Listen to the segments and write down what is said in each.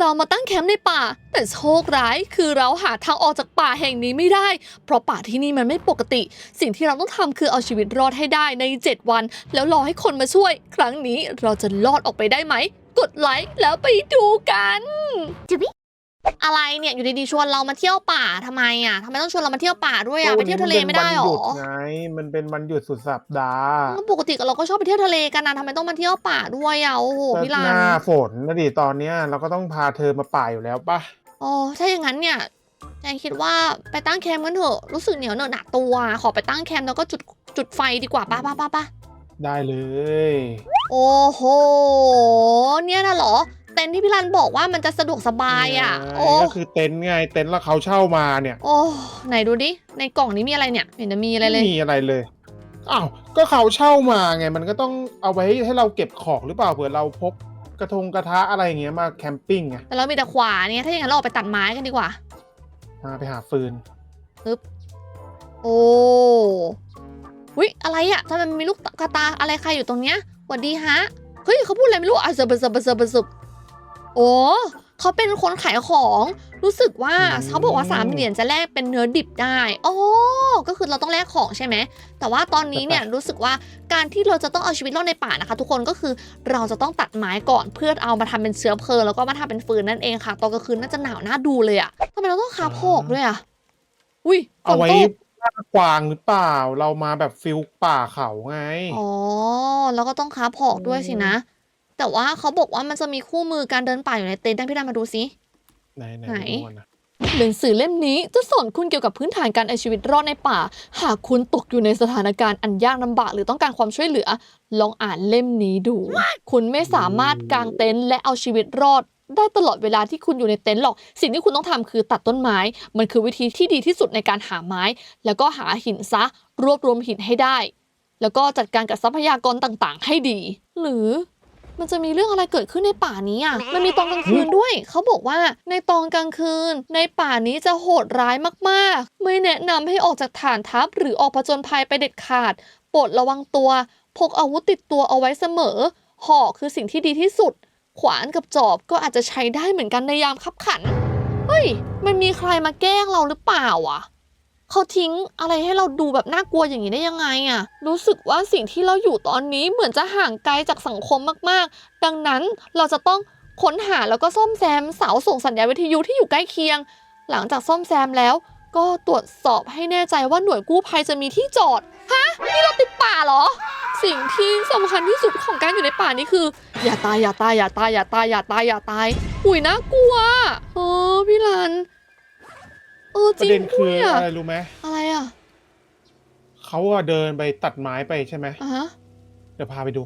เรามาตั้งแคมป์ในป่า แต่โชคร้ายคือเราหาทางออกจากป่าแห่งนี้ไม่ได้ เพราะป่าที่นี่มันไม่ปกติ สิ่งที่เราต้องทำคือเอาชีวิตรอดให้ได้ใน 7 วัน แล้วรอให้คนมาช่วย ครั้งนี้เราจะรอดออกไปได้ไหม กดไลค์แล้วไปดูกันจุบิ อะไรเนี่ยอยู่ดีๆชวนเรามาเที่ยวป่าทำไมอะทำไมต้องชวนเรามาเที่ยวป่าด้วยอะไปเที่ยวทะเลไม่ได้หรก็อวันนี้มันเป็นวันหยุดไงมันเป็นวันหยุดสุดสัปดาห์ปกติเราก็ชอบไปเที่ยวทะเลกันนะทำไมต้องมาเที่ยวป่าด้วยอะโอ้โหก็พี่ลาหน้านฝนนะดิตอนเนี้ยเราก็ต้องพาเธอมาป่าอยู่แล้วป่ะอ๋อถ้าอย่างนั้นเนี่ยแจงคิดว่าไปตั้งแคมป์กันเถอะรู้สึกเหนียวเหนอะหนักตัวขอไปตั้งแคมป์แล้วก็จุดจุดไฟดีกว่าป้าป้าป้าป้าได้เลย โอ้โห เนี่ยนะเหรอ เต็นท์ที่พี่รันบอกว่ามันจะสะดวกสบายอะไงโอ้ ก็คือเต็นท์ไงเต็นท์แล้วเขาเช่ามาเนี่ยโอ้ ไหนดูดิ ในกล่องนี้มีอะไรเนี่ยไม่เห็นจะมีอะไรเลยม่มีอะไรเลยอ้าวก็เขาเช่ามาไง มันก็ต้องเอาไว้ให้เราเก็บของหรือเปล่าเผื่อเราพกกระทงกระทะอะไรอย่างเงี้ยมาแคมปิ้งไงแต่เรามีแต่ขวาเนี่ย ถ้าอย่างนั้นเราออกไปตัดไม้กันดีกว่า มาไปหาฟืน โอ้วิอะไรอะทำไมมันมีลูกกระตาอะไรใครอยู่ตรงเนี้ยหวัดดีฮะ เฮ้ยเขาพูดอะไรไม่รู้อะเซบเซบเซบเซบ โอ้เขาเป็นคนขายของ รู้สึกว่าอืมเขาบอกว่าสามเหรียญจะแลกเป็นเนื้อดิบได้อ๋อก็คือเราต้องแลกของใช่ไหม แต่ว่าตอนนี้เนี่ยรู้สึกว่าการที่เราจะต้องเอาชีวิตรอดในป่านะคะ ทุกคนก็คือเราจะต้องตัดไม้ก่อนเพื่อเอามาทำเป็นเชื้อเพลิงแล้วก็มาทำเป็นฟืนนั่นเองค่ะ ตอนกลางคืนน่าจะหนาวน่าดูเลยอะทำไมเราต้องคาบหอกด้วยอะอุ้ยฝเอานไว้ตกล่ากวางหรือเปล่า เรามาแบบฟิลป่าเขาไง อ๋อ แล้วก็ต้องค้าผอกด้วยสินะ แต่ว่าเขาบอกว่ามันจะมีคู่มือการเดินป่าอยู่ในเต็นท์ให้พี่ดามาดูสิ ไหนไหนไหน ดูก่อนนะหนังสือเล่มนี้จะสอนคุณเกี่ยวกับพื้นฐานการเอาชีวิตรอดในป่า หากคุณตกอยู่ในสถานการณ์อันยากลำบากหรือต้องการความช่วยเหลือ ลองอ่านเล่มนี้ดู คุณไม่สามารถกางเต็นท์และเอาชีวิตรอด ได้ตลอดเวลาที่คุณอยู่ในเต็นท์หรอก สิ่งที่คุณต้องทำคือตัดต้นไม้ มันคือวิธีที่ดีที่สุดในการหาไม้ แล้วก็หาหินซะ รวบรวมหินให้ได้ แล้วก็จัดการกับทรัพยากรต่างๆ ให้ดี หรือ มันจะมีเรื่องอะไรเกิดขึ้นในป่านี้อะ มันมีตอนกลางคืนด้วย เขาบอกว่าในตอนกลางคืน ในป่านี้จะโหดร้ายมากๆ ไม่แนะนำให้ออกจากฐานทัพ หรือออกผจญภัยไปเด็ดขาด โปรดระวังตัว พกอาวุธติดตัวเอาไว้เสมอ หอกคือสิ่งที่ดีที่สุด ขวานกับจอบก็อาจจะใช้ได้เหมือนกันในยามคับขัน เฮ้ย มันมีใครมาแกล้งเราหรือเปล่าอะ เขาทิ้งอะไรให้เราดูแบบน่ากลัวอย่างนี้ได้ยังไงอะรู้สึกว่าสิ่งที่เราอยู่ตอนนี้เหมือนจะห่างไกลจากสังคมมากๆ ดังนั้นเราจะต้องค้นหาแล้วก็ซ่อมแซมเสาส่งสัญญาณวิทยุที่อยู่ใกล้เคียง หลังจากซ่อมแซมแล้ว ก็ตรวจสอบให้แน่ใจว่าหน่วยกู้ภัยจะมีที่จอดฮะนี่เราติดป่าเหรอ สิ่งที่สำคัญที่สุดของการอยู่ในป่านี้คือ อย่าตายอย่าตายอย่าตายอย่าตายอย่าตายอย่าตายอุ้ยน่ากลัวเออพี่ลัน เออปจริระเด็งนคืด้อวยอะอะไรรู้ไหมอะไรอะเขาอะเดินไปตัดไม้ไปใช่ไหมอะฮะเดี๋ยวพาไปดู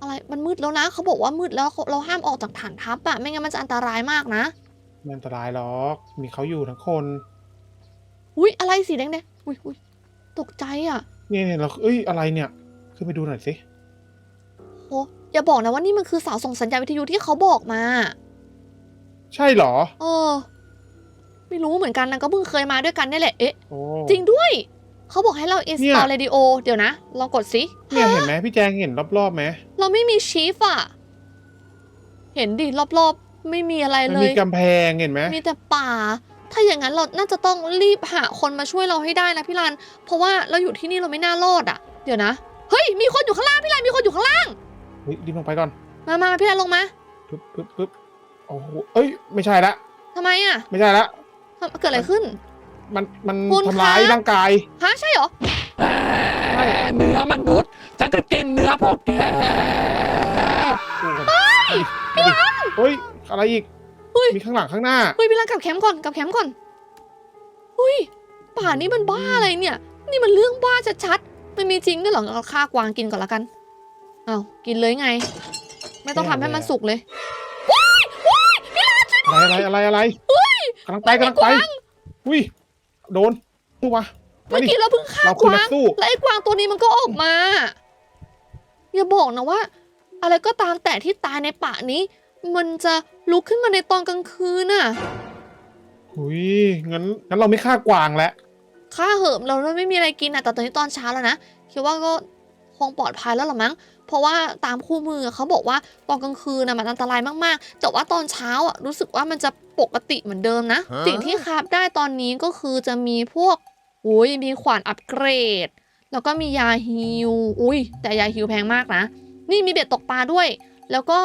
อะไรมันมืดแล้วนะเขาบอกว่ามืดแล้วเขาเราห้ามออกจากฐานทัพอะไม่งั้นมันจะอันตรายมากนะไมันอันตรายหรอก มีเขาอยู่ทั้งคน อุ้ยอะไรสีแดงเนี่ยอุ้ยอุ้ยตกใจอะเนี่ยเนี่ยเราเอ้ยอะไรเนี่ย ขึ้นไปดูหน่อยสิโอ้อย่าบอกนะว่านี่มันคือเสาส่งสัญญาณวิทยุที่เขาบอกมา ใช่เหรอ เออ ไม่รู้เหมือนกันนะก็เพิ่งเคยมาด้วยกันนี่แหละเอ๊ะโอ้ จริงด้วย เขาบอกให้เราเนี่ install ย radio เดี๋ยวนะ ลองกดสิเนี่ยเห็นไหมพี่แจงเห็นรอบๆไหมเราไม่มีชีฟอะเห็นดิรอบๆ ไม่มีอะไรมันเลมีย กำแพงเห็นไหมมีแต่ป่า ถ้าอย่างนั้นเราน่าจะต้องรีบหาคนมาช่วยเราให้ได้นะพี่รัน เพราะว่าเราอยู่ที่นี่เราไม่น่ารอดอะเดี๋ยวนะ เฮ้ย มีคนอยู่ข้างล่างพี่รัน มีคนอยู่ข้างล่าง เฮ้ยรีบลงไปก่อนมามามาพี่รันลงมาปึ๊บปึ๊บปึ๊บโอ้โหเอ้ย ไม่ใช่ละ ทำไมอะไม่ใช่ละ ทำเกิดอะไรขึ้น มันมันคุณทำร้ายคะ ร่างกาย ฮะใช่เหรอใช่เนื้อมนุษย์ฉันจะกินเนื้อพวกแกเฮ้ยเฮ้ย อะไรอีก เฮ้ย มีข้างหลังข้างหน้า เฮ้ยพี่รันกลับแคมป์ก่อนกลับแคมป์ก่อนเฮ้ยป่านี้มันบ้าอะไรเนี่ย นี่มันเรื่องบ้าชัดๆมันมีจริงด้วยเหรอเราฆ่ากวางกินก่อนละกันเอากินเลยไง ไม่ต้องทำให้มันสุกเลยอะไรอะไรอะไรอะไร กำลังไปกำลังไปอุ้ยโดนตัววะมาเมื่อดิ กี้เราเพิ่งฆ่าเรากคือวานังกสู้ และไอ้กวางตัวนี้มันก็ออกมาอย่าบอกนะว่า อะไรก็ตามแต่ที่ตายในป่านี้ มันจะลุกขึ้นมาในตอนกลางคืนน่ะหุยงั้นงั้นเราไม่ฆ่ากวางแล้วข้าเหิมเราไม่มีอะไรกินอะแต่ตอนนี้ตอนเช้าแล้วนะคิดว่าก็คงปลอดภัยแล้วหรอมั้งพ เพราะว่าตามคู่มือเขาบอกว่าตอนกลางคืนนะมันอันตรายมากๆ แต่ว่าตอนเช้าอะรู้สึกว่ามันจะปกติเหมือนเดิมนะฮะสิ่งที่คราฟได้ตอนนี้ก็คือจะมีพวกอุ้ยมีขวานอัปเกรด แล้วก็มียาฮิวอุ้ยแต่ยาฮิวแพงมากนะ นี่มีเบ็ดตกปลาด้วย แล้วก็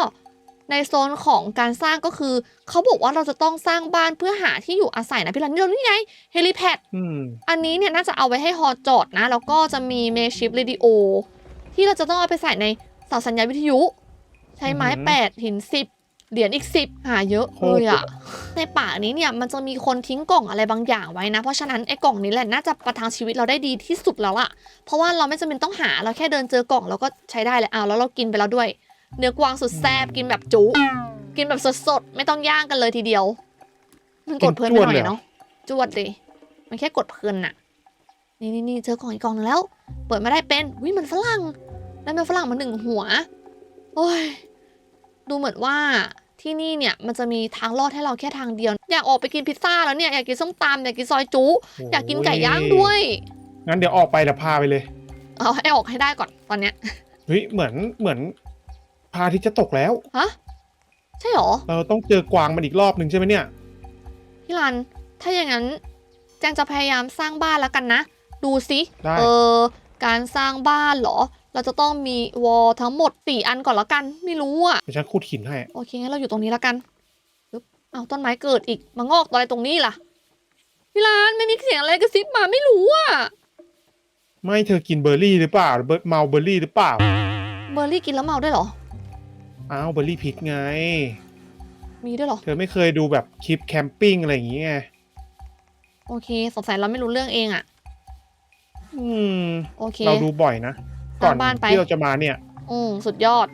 ในโซนของการสร้างก็คือ เขาบอกว่าเราจะต้องสร้างบ้านเพื่อหาที่อยู่อาศัยนะพี่ลันนี่เรานี่ไงเฮลิแพดอืมอันนี้เนี่ยน่าจะเอาไว้ให้ฮอจอดนะ แล้วก็จะมีเมชิปเรดิโอ ที่เราจะต้องเอาไปใส่ในเสาสัญญาณวิทยุ ใช้ไม้อือหือแปดหินสิบเหรียญอีกสิบหาเยอะโคเลตรยเยอะอะในป่านี้เนี่ยมันจะมีคนทิ้งกล่องอะไรบางอย่างไว้นะ เพราะฉะนั้นไอ้กล่องนี้แหละน่าจะประทังชีวิตเราได้ดีที่สุดแล้วล่ะ เพราะว่าเราไม่จำเป็นต้องหาเราแค่เดินเจอกล่องเราก็ใช้ได้เลยอ้าวแล้วเรากินไปแล้วด้วย เนื้อกวางสุดแซ่บกินแบบจุ กินแบบสดๆไม่ต้องย่างกันเลยทีเดียว มันกดเพลินไปหน่อยเนาะจวดเลยมันแค่กดเพลินน่ะ นี่นี่นี่เจอกล่องอีกกล่องหนึงแล้ว เปิดมาได้เป็นวิมันฝรั่งได้มันฝรั่งมาหนึ่งหัว โอ้ย ดูเหมือนว่าที่นี่เนี่ยมันจะมีทางลอดให้เราแค่ทางเดียว อยากออกไปกินพิซซ่าแล้วเนี่ยอยากกินส้มตำอยากกินซอยจุอยากกินไก่ย่างด้วย งั้นเดี๋ยวออกไปเดี๋ยวพาไปเลย เอาให้ออกให้ได้ก่อนตอนเนี้ยเฮ้ยเหมือนเหมือนพระอาทิตย์จะตกแล้วฮะใช่หรอเราต้องเจอกวางมันอีกรอบหนึ่งใช่ไหมเนี่ยพี่รันถ้าอย่างนั้นแจงจะพยายามสร้างบ้านแล้วกันนะ ดูสิได้ เออการสร้างบ้านเหรอ เราจะต้องมีวอลทั้งหมดสี่อันก่อนแล้วกัน ไม่รู้อะ เดี๋ยวฉันขุดหินให้ โอเคงั้นเราอยู่ตรงนี้แล้วกันปึ๊บเอาต้นไม้เกิดอีก มางอกอะไรตรงนี้ล่ะพี่รันไม่มีเสียงอะไรกระซิบมาไม่รู้อะ ไม่เธอกินเบอร์รี่หรือเปล่าเบอร์เมาเบอร์รี่หรือเปล่า เบอร์รี่กินแล้วเมาได้วยเหรอ อ้าวเบอร์รี่พิษไง มีด้วยเหรอ เธอไม่เคยดูแบบคลิปแคมปิ้งอะไรอย่างเงี้ยโอเค สงสัยเราไม่รู้เรื่องเองอะ อืมโอเคเราดูบ่อยนะสร้างบ้านไป ที่เราจะมาเนี่ย อืมสุดยอด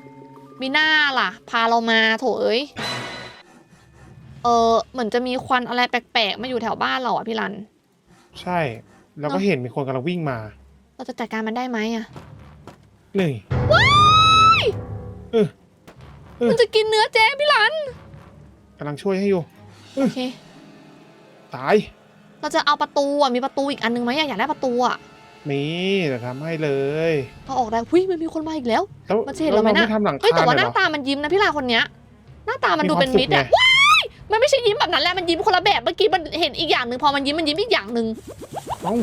มีหน้าล่ะ พาเรามาโถเอ้ยเออเหมือนจะมีควันอะไรแปลกๆมาอยู่แถวบ้านเราอะพี่รัน ใช่ แล้วก็เนอะ เห็นมีคนกำลังวิ่งมาเราจะจัดการมันได้ไหมอะ นี่เออมันจะกินเนื้อเจ๊พี่รันกำลังช่วยให้อยู่ โอเค ตาย เราจะเอาประตูอะมีประตูอีกอันนึงไหมอะอยากได้ประตูอะ มีเดี๋ยวทำให้เลยเอาออกได้หุยมันมีคนมาอีกแล้ว แล้วมันจะเห็นเราไหมแล้วน่ะไม่ทำหลังเฮ้ยคาแต่ว่าเลหยน้าเหรอตามันยิ้มนะพี่ลาคนเนี้ย หน้าตามันมีดูความเป็นมิตรสุขอะไงว้ายมันไม่ใช่ยิ้มแบบนั้นแหละมันยิ้มคนละแบบเมื่อกี้มันเห็นอีกอย่างหนึ่งพอมันยิ้มมันยิ้มอีกอย่างหนึ่งเอ้า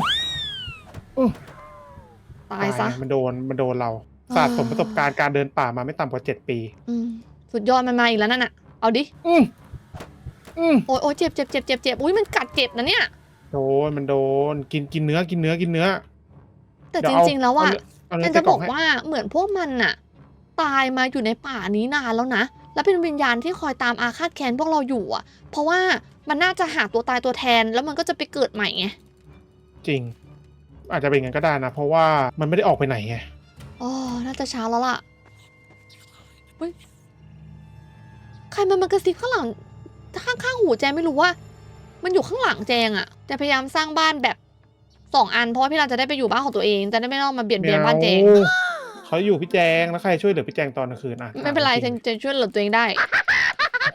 ตายซะ มันโดนมันโดนเราอ่าสะสมประสบการณ์การเดินป่ามาไม่ต่ำกว่าเจ็ดปี อืมสุดยอดมันมาอีกแล้วนั่นน่ะ เอาดิ อืมอืมโอ้ยโอ้ยเจ็บเจ็บเจ็บเจ็บเจ็บอุ้ยมันกัดเจ็บนะเนี่ย โดนมันโดนกินกินเนื้อกินเนื้อกินเนื้อ แต่เดี๋จยเอาริงๆแล้วอะเอาแจเนื้อนจะใส่กบล่ออกงให้ว่าเหมือนพวกมันน่ะ ตายมาอยู่ในป่านี้นานแล้วนะ แล้วเป็นวิญญาณที่คอยตามอาฆาตแค้นพวกเราอยู่อะ เพราะว่ามันน่าจะหาตัวตายตัวแทนแล้วมันก็จะไปเกิดใหม่ไงจริง อาจจะเป็นอย่างนั้นก็ได้นะ เพราะว่ามันไม่ได้ออกไปไหนไงอ๋อน่าจะเช้าแล้วล่ะเฮ้ยใครมันมากระซิบข้างหลังข้างๆหูแจงไม่รู้ว่า มันอยู่ข้างหลังแจงอะแต่พยายามสร้างบ้านแบบ สองอันเพราะว่าพี่รันจะได้ไปอยู่บ้านของตัวเองจะได้ไม่ต้องมาเบียดเบียนบ้านแจงเขาอยู่พี่แจงแล้วใครช่วยเหลือพี่แจงตอนกลางคืนอะไม่เป็นไรแจงจะช่วยเหลือตัวเองได้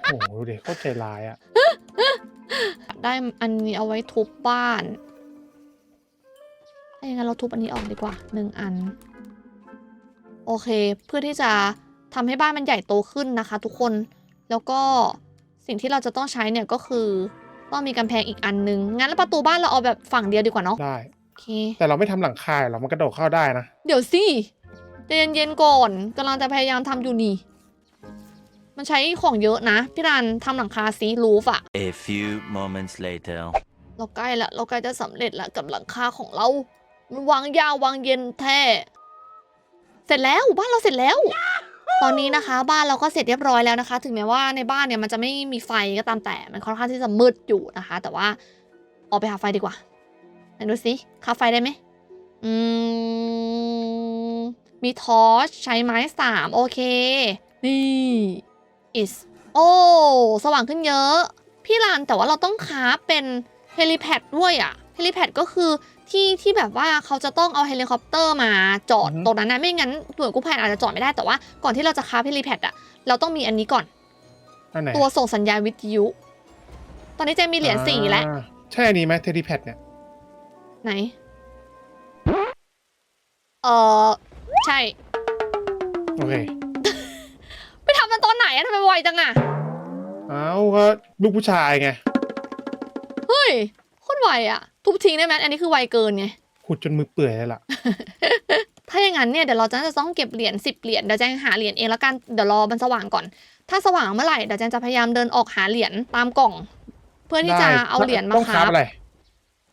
โอ้โหดูดิโคตรใจร้ายอะ ได้อันนี้เอาไว้ทุบบ้านถ้าอย่างนั้นเราทุบอันนี้ออกดีกว่าหนึ่งอัน โอเค เพื่อที่จะทำให้บ้านมันใหญ่โตขึ้นนะคะ ทุกคนแล้วก็สิ่งที่เราจะต้องใช้เนี่ยก็คือต้องมีกำแพงอีกอันนึง งั้นแล้วประตูบ้านเราเอาแบบฝั่งเดียวดีกว่าเนาะ ได้โอ เค แต่เราไม่ทำหลังคาหรอกมันกระโดดเข้าได้นะ เดี๋ยวสิใจเย็นๆก่อนกำลังจะพยายามทำอยู่นี่ มันใช้ของเยอะนะ พี่รันทำหลังคาซีรูฟอะ A few moments later. เราใกล้ละเราใกล้จะสำเร็จละกับหลังคาของเรา มันวางยาววางเย็นแท้ เสร็จแล้วบ้านเราเสร็จแล้ว ตอนนี้นะคะ บ้านเราก็เสร็จเรียบร้อยแล้วนะคะ ถึงแม้ว่าในบ้านเนี่ยมันจะไม่มีไฟก็ตามแต่ มันค่อนข้างที่จะมืดอยู่นะคะ แต่ว่าออกไปหาไฟดีกว่า ไหนดูสิคาไฟได้ไหมอืม มีทอร์ชใช้ไม้สามโอเค นี่ is โอ้ สว่างขึ้นเยอะ พี่รันแต่ว่าเราต้องคราฟเป็นเฮลิแพดด้วยอะเฮลิแพดก็คือที่ที่แบบว่าเขาจะต้องเอาเฮลิคอปเตอร์มาจอดอือฮึตรงนั้นนะไม่งั้นหน่วยกู้ภัยอาจจะจอดไม่ได้แต่ว่าก่อนที่เราจะคราฟเฮลิแพดอะเราต้องมีอันนี้ก่อนนั่นไหนตัวส่งสัญญาณวิทยุ ตอนนี้เจมีเหรียญสี่แล้วอ่าใช่อันนี้ไหมเทดิแพดเนี่ย ไหน เออใช่ โอเค ไปทำมันตอนไหนอะทำไมไวจังอะเอาก็ลูกผู้ชายไง เฮ้ยโคตรไวอะทุบทิ้งได้ไหมอันนี้คือไวเกินไง ขุดจนมือเปื่อยเลยล่ะ ถ้าอย่างนั้นเนี่ยเดี๋ยวเราจะจะต้องเก็บเหรียญสิบเหรียญเดี๋ยวแจงหาเหรียญเองแล้วกันเดี๋ยวรอมันสว่างก่อน ถ้าสว่างเมื่อไหร่เดี๋ยวแจงจะพยายามเดินออกหาเหรียญตามกล่อง เพื่อที่จะได้เอาเหรียญมาต้องคครัรับ บอะไร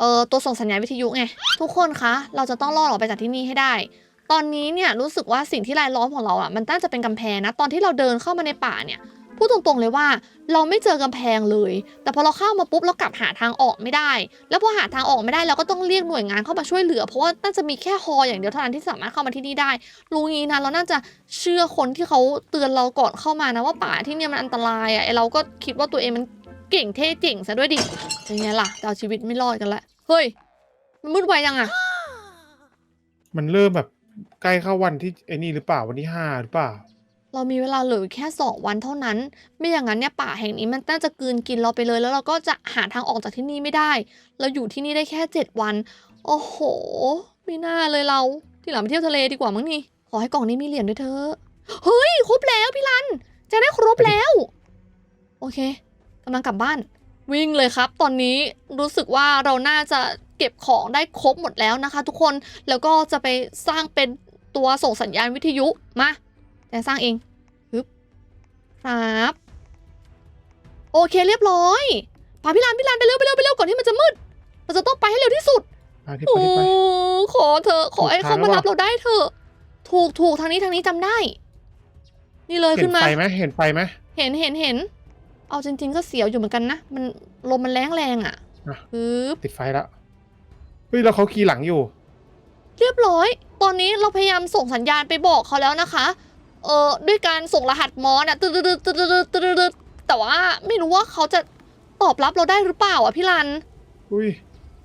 เออตัวส่งสัญญาณวิทยุไงทุกคนคะเราจะต้องรอดออกไปจากที่นี่ให้ได้ ตอนนี้เนี่ยรู้สึกว่าสิ่งที่รายล้อมของเราอะมันน่าจะเป็นกำแพงนะ ตอนที่เราเดินเข้ามาในป่าเนี่ยพูดตรงๆเลยว่าเราไม่เจอกำแพงเลย แต่พอเราเข้ามาปุ๊บเรากลับหาทางออกไม่ได้ แล้วพอหาทางออกไม่ได้เราก็ต้องเรียกหน่วยงานเข้ามาช่วยเหลือ เพราะว่าน่าจะมีแค่ฮออย่างเดียวเท่านั้นที่สามารถเข้ามาที่นี่ได้รู้งี้นะเราน่าจะเชื่อคนที่เขาเตือนเราก่อนเข้ามานะว่าป่าที่เนี่ยมันอันตรายอะไอเราก็คิดว่าตัวเองมันเก่งเท่เจ๋งซะด้วยดิเป็นไงล่ะจะเอาชีวิตไม่รอดกันละ เฮ้ย มันมืดไวยังอะมันเริ่มแบบใกล้เข้าวันที่ไอ้นี่หรือเปล่าวันที่ห้าหรือเปล่า เรามีเวลาเหลืออยู่แค่สองวันเท่านั้น ไม่อย่างนั้นเนี่ยป่าแห่งนี้มันน่าจะกลืนกินเราไปเลย แล้วเราก็จะหาทางออกจากที่นี่ไม่ได้ เราอยู่ที่นี่ได้แค่เจ็ดวัน โอ้โห ไม่น่าเลยเรา ที่หลังไปเที่ยวทะเลดีกว่ามั้งนี่ ขอให้กล่องนี้มีเหรียญด้วยเถอะเฮ้ย ครบแล้วพี่รัน จะได้ครบแล้ว โอเคกำลังกลับบ้าน วิ่งเลยครับ ตอนนี้รู้สึกว่าเราน่าจะเก็บของได้ครบหมดแล้วนะคะ ทุกคนแล้วก็จะไปสร้างเป็นตัวส่งสัญญาณวิทยุมาแต่สร้างเองฮึบครับ โอเคเรียบร้อยพาพี่รันพี่รันไปเร็วไปเร็วไปเร็วก่อนที่มันจะมืดเราจะต้องไปให้เร็วที่สุดไปที่โอ้ไปที่ไป ขอเธอะขอให้ถูกทาเขางมาแล้วรับเราได้เถอะถูกถูกทางนี้ทางนี้จำได้ นี่เลยเห็ขึ้นนมา ไฟไหมเห็นไฟไหมเห็นเห็นเห็น เอาจริง ๆ ก็เสียวอยู่เหมือนกันนะ มันลมมันแรงแรงๆอะ ปึ๊บติดไฟแล้วเฮ้ยแล้วเขาขี่หลังอยู่ เรียบร้อย ตอนนี้เราพยายามส่งสัญญาณไปบอกเขาแล้วนะคะ เออด้วยการส่งรหัสมอสอะตึ๊ดตึ๊ดตึ๊ดตึ๊ดตึ๊ดตึ๊ดแต่ว่าไม่รู้ว่าเขาจะตอบรับเราได้หรือเปล่าอะพี่รัน อุ้ย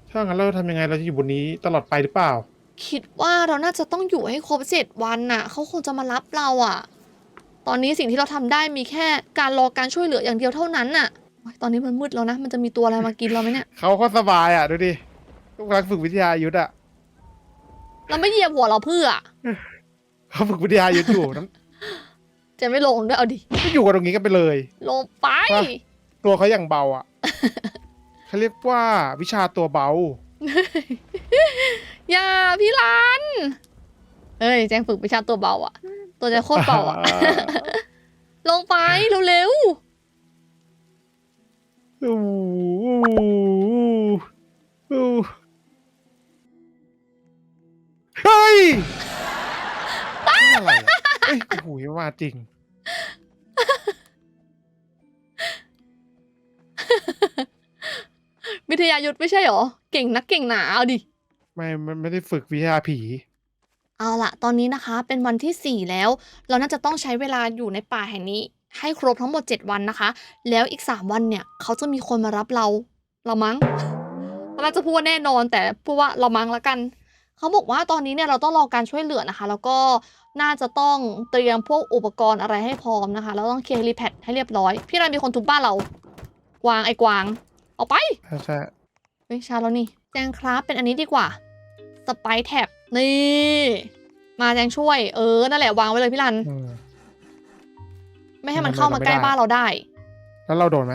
ถ้างั้นเราทำยังไงเราจะอยู่บนนี้ตลอดไปหรือเปล่า คิดว่าเราน่าจะต้องอยู่ให้ครบเจ็ดวันน่ะ เขาคงจะมารับเราอะ ตอนนี้สิ่งที่เราทำได้มีแค่การรอการช่วยเหลืออย่างเดียวเท่านั้นน่ะโอ๊ยตอนนี้มันมืดแล้วนะ มันจะมีตัวอะไรมากินเราไหมเนี่ย เขาก็สบายอะดูดิกำลังฝึกวิทยายุทธอะ เราไม่เหยียบหัวเราเพื่อเขาฝึกวิทยายุทธอยู่น้จะไม่ลงด้วยเอาดิำก็อยู่กันตรงนี้กันไปเลย ลงไปว่าตัวเขาอย่างเบาอะเขาเรียกว่าวิชาตัวเบา อย่าพี่รันเอ้ยแจงฝึกวิชาตัวเบาอะ ตัวจะโคตรเบาอะลงไปเร็วอู้อู้เฮ้ยนี่อะไรอะเอ้ยโอ้โหมาจริง ๆวิทยายุทธไม่ใช่หรอ เก่งนักเก่งหนาเอาดิ ไม่มันไม่ได้ฝึกวิทยาผี เอาละตอนนี้นะคะเป็นวันที่ 4 แล้ว เราน่าจะต้องใช้เวลาอยู่ในป่าแห่งนี้ ให้ครบทั้งหมด 7 วันนะคะ แล้วอีก 3 วันเนี่ยเขาจะมีคนมารับเรา เรามั้งตอนแรกจะพูดว่าแน่นอนแต่พูดว่าเรามั้งละกันเขาบอกว่าตอนนี้เนี่ยเราต้องรอการช่วยเหลือนะคะ แล้วก็น่าจะต้องเตรียมพวกอุปกรณ์อะไรให้พร้อมนะคะ แล้วต้องเคลียร์เฮลิแพดให้เรียบร้อย พี่รายมีคนทุบบ้านเรา กวางไอ้กวาง เอาไปใช่ใช่เฮ้ยชาแล้วนี่แจงครับเป็นอันนี้ดีกว่า สไปแท็บนี่ มาแจงช่วย เออ นั่นแหละวางไว้เลยพี่รัน อืมไม่ให้มันทำไมเข้ามาเราไม่ใกล้ได้บ้านเราได้ แล้วเราโดนไหม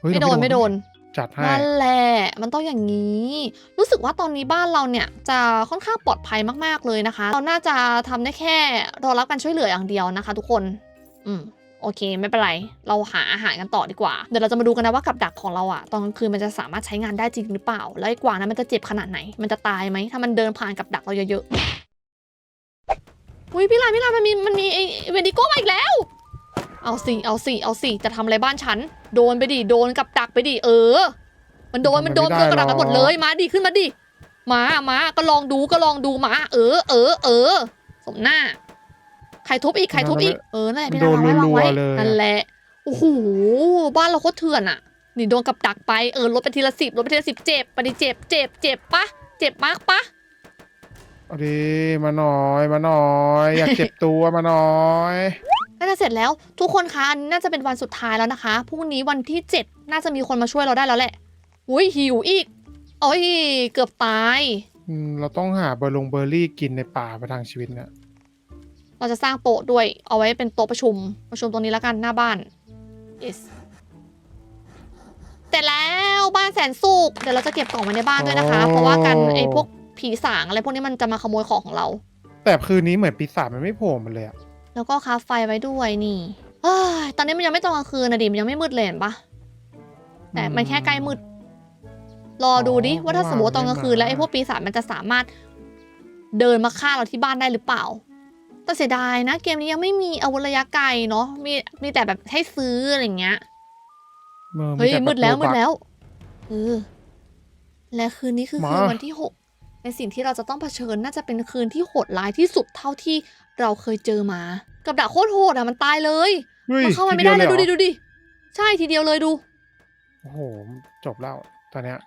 เฮ้ยไม่โดนเราไม่โดน จัดให้ นั่นแหละ มันต้องอย่างนี้ รู้สึกว่าตอนนี้บ้านเราเนี่ยจะค่อนข้างปลอดภัยมากๆเลยนะคะ เราน่าจะทำได้แค่รอรับการช่วยเหลืออย่างเดียวนะคะ ทุกคน อืม โอเค ไม่เป็นไร เราหาอาหารกันต่อดีกว่า เดี๋ยวเราจะมาดูกันนะว่ากับดักของเราอะตอนกลางคืนมันจะสามารถใช้งานได้จริงหรือเปล่า แล้วไอ้กวางนั้นมันจะเจ็บขนาดไหน มันจะตายไหม ถ้ามันเดินผ่านกับดักเราเยอะๆ อุ้ยพี่ลานพี่ลานมันมีมันมีไอ้เวดิโก้มาอีกแล้ว เอาสิเอาสิเอาสิจะทำอะไรบ้านฉัน โดนไปดิ โดนกับดักไปดิ เออ มันโดนมันโดนทำโดไมนไม่กับดักกันหมดได้หรอเลย มาดิขึ้นมาดิ มามาก็ลองดูก็ลองดูมา เออ เออ เออ สมหน้า ใครทุบอีกใครทุบอีกเออนั่นแหละพี่โดลานนวางไว้วางไว้รัวๆเลยนั่นแหละโอ้โหบ้านเราโคตรเถื่อนอะนี่โดนกับดักไปเออลดไปทีละสิบลดไปทีละสิบเจ็บไปดิเจ็บเจ็บเจ็บปะเจ็บมากปะเอาดีมาหน่อยมาหน่อย อยากเจ็บตัวมาหน่อยน่าจะเสร็จแล้วทุกคนคะอันนี้น่าจะเป็นวันสุดท้ายแล้วนะคะพรุ่งนี้วันที่ 7 น่าจะมีคนมาช่วยเราได้แล้วแหละอุ้ยหิวอีกโอ้ยเกือบตายอืมเราต้องหาเบอร์ลงเบอร์รี่กินในป่าประทังชีวิตเนี่ยโเราจะสร้างโต๊ะด้วยเอาไว้เป็นโต๊ะประชุม ประชุมตรงนี้แล้วกันหน้าบ้าน yes แต่แล้วบ้านแสนสุขเดี๋ยวเราจะเก็บกล่องไว้ในบ้านด้วยนะคะอ๋อเพราะว่ากันไอ้พวกผีสางอะไรพวกนี้มันจะมาขโมยของของเรา แต่คืนนี้เหมือนปีศาจมันไม่โผล่มาเลยอะแล้วก็คาไฟไว้ด้วยนี่เอ้ยตอนนี้มันยังไม่ตอนกลางคืนนะดิมันยังไม่มืดเลยเห็นปะแต่มันแค่ใกล้มืด รอดูดิว่าถ้าสมมติว่าตอนกลางคืนแล้วไอ้พวกปีศาจมันจะสามารถเดินมาฆ่าเราที่บ้านได้หรือเปล่า แต่เสียดายนะ เกมนี้ยังไม่มีอาวุธระยะไกลเนาะมีมีแต่แบบให้ซื้ออะไรอย่างเงี้ยออเฮ้ยแต่มืดแล้วประตูมืดบักแล้วเออและคืนนี้คือมาคืนวันที่หกเป็นสิ่งที่เราจะต้องเผชิญน่าจะเป็นคืนที่โหดร้ายที่สุดเท่าที่เราเคยเจอมา กับดักโคตรโหดอะมันตายเลยเฮ้ยมันเข้ามาไม่ได้เลยทีดูวดิดูดิใช่ทีเดียวเลยดูโอ้โหจบแล้วตอนเนี้ย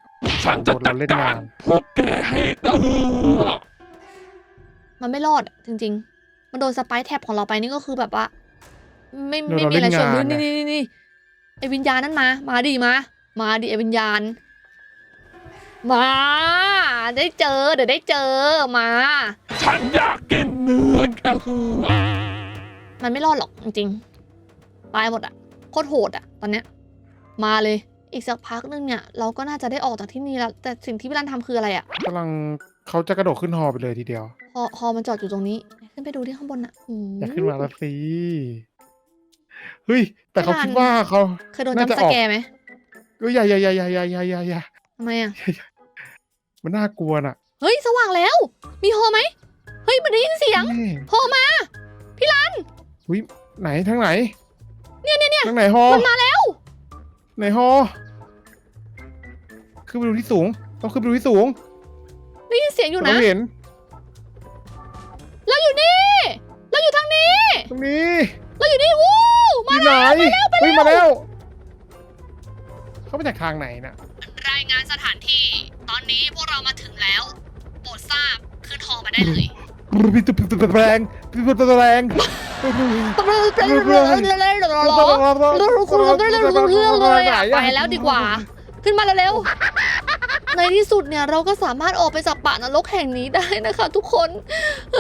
ฉันจะจัดการพวกแกให้ได้มันไม่รอดอะจริง ๆ มันโดนสไปร์แท็บของเราไปนี่ก็คือแบบว่า ไม่โดนไม่เรามีอะไรเล่นชนงานนี่อะนี่นี่นี่ไอวิญญาณนั้นมา มาดิมา มาดิไอวิญญาณ มา ได้เจอเดี๋ยวได้เจอมา ฉันอยากกินเนื้อแกคือมันไม่รอดหรอกจริงๆตายหมดอะโคตรโหดอะตอนเนี้ย มาเลยอีกสักพักนึงเนี่ยเราก็น่าจะได้ออกจากที่นี่แล้ว แต่สิ่งที่พี่รันทำคืออะไรอะกำลังเขาจะกระโดดขึ้นฮอไปเลยทีเดียว ฮอฮอมันจอดอยู่ตรงนี้ ขึ้นไปดูที่ข้างบนอะอืมอยากขึ้นมาแล้วสิเฮ้ย แต่เขาไม่ทัน คิดว่าเขา เคยโดนน่าจะจำสออก แกร์ไหมเอ้ยอย่าอย่าอย่าอย่าอย่าอย่าอย่าอย่าทำไมอะมันน่ากลัวน่ะเฮ้ย สว่างแล้ว มีฮอไหม เฮ้ย มันได้ยินเสียงนี่ฮอมา อุ้ยไหนทางไหน เนี่ยเนี่ยเนี่ยทางไหนฮอมันมาแล้ว ไหนฮอขึ้นไปดูที่สูง ต้องขึ้นไปดูที่สูงได้ยินเสียงอยู่เรานะ เห็น เราอยู่นี่ เราอยู่ทางนี้ ตรงนี้เราอยู่นี่วู้อมายู่ไหนแล้วไปเฮ้ยแล้วมาแล้ว เขามาจากทางไหนน่ะ รายงานสถานที่ ตอนนี้พวกเรามาถึงแล้ว โปรดทราบขึ้นฮอมาได้เลย พี่ตุ๊บตุ๊บแรงพี่ตุ๊บตุ๊บแรงไปแล้วดีกว่า ขึ้นมาเร็วๆ ในที่สุดเนี่ยเราก็สามารถออกไปจากป่านรกแห่งนี้ได้นะคะ ทุกคนเอ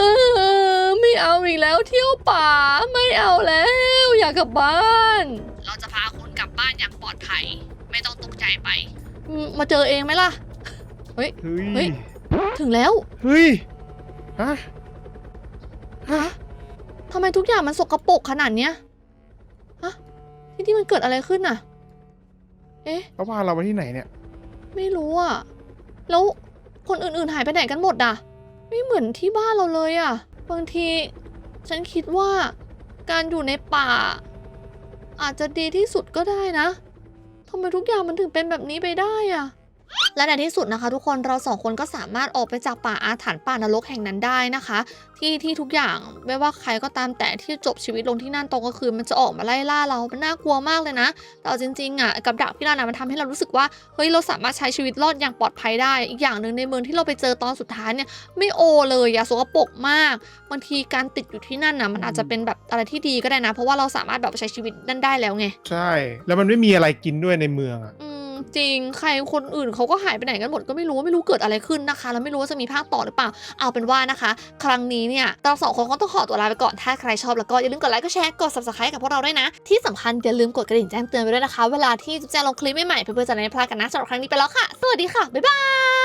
อไม่เอาอีกแล้วเที่ยวป่าไม่เอาแล้ว อยากกลับบ้าน เราจะพาคุณกลับบ้านอย่างปลอดภัย ไม่ต้องตกใจไปอืมมาเจอเองไหมล่ะ เฮ้เฮ้ยยถึงแล้ว เฮ้ย ฮะ ฮะทำไมทุกอย่างมันสกปรกขนาดเนี้ย ฮะ ที่นี่มันเกิดอะไรขึ้นน่ะ เอ๊ะ เขาพาเราไปที่ไหนเนี่ย ไม่รู้อะแล้วคนอื่นๆหายไปไหนกันหมดอะไม่เหมือนที่บ้านเราเลยอะบางที ฉันคิดว่าการอยู่ในป่า อาจจะดีที่สุดก็ได้นะทำไมทุกอย่างมันถึงเป็นแบบนี้ไปได้อะ และในที่สุดนะคะ ทุกคนเราสองคนก็สามารถออกไปจากป่าอาถรรพ์ป่านรกแห่งนั้นได้นะคะ ที่ที่ทุกอย่างไม่ว่าใครก็ตามแต่ที่จบชีวิตลงที่นั่นตอนกลางคืนมันจะออกมาไล่ล่าเรา มันน่ากลัวมากเลยนะแต่เอาจริงๆอะกับดักพี่ลานะมันทำให้เรารู้สึกว่าเฮ้ยเราสามารถใช้ชีวิตรอดอย่างปลอดภัยได้ อีกอย่างหนึ่งในเมืองที่เราไปเจอตอนสุดท้ายเนี่ยไม่โอเลยอย่าสกปรกมากบางทีการติดอยู่ที่นั่นน่ะมันอาจจะเป็นแบบอะไรที่ดีก็ได้นะ เพราะว่าเราสามารถแบบใช้ชีวิตนั่นได้แล้วไงใช่ แล้วมันไม่มีอะไรกินด้วยในเมืองอะอืม จริงใครคนอื่นเขาก็หายไปไหนกันหมดก็ไม่รู้ไม่รู้เกิดอะไรขึ้นนะคะ แล้วไม่รู้ว่าจะมีภาคต่อหรือเปล่า เอาเป็นว่านะคะ ครั้งนี้เนี่ยเราสองคนก็ต้องขอตัวลาไปก่อนถ้าใครชอบแล้วก็อย่าลืมกดไลค์ก็แชร์กด subscribe กับพวกเราด้วยนะ ที่สำคัญอย่าลืมกดกระดิ่งแจ้งเตือนไปด้วยนะคะ เวลาที่จะแจ้งลงคลิปใหม่ๆเพื่อจะได้ไม่พลาดกันนะสำหรับครั้งนี้ไปแล้วค่ะ สวัสดีค่ะบ๊ายบาย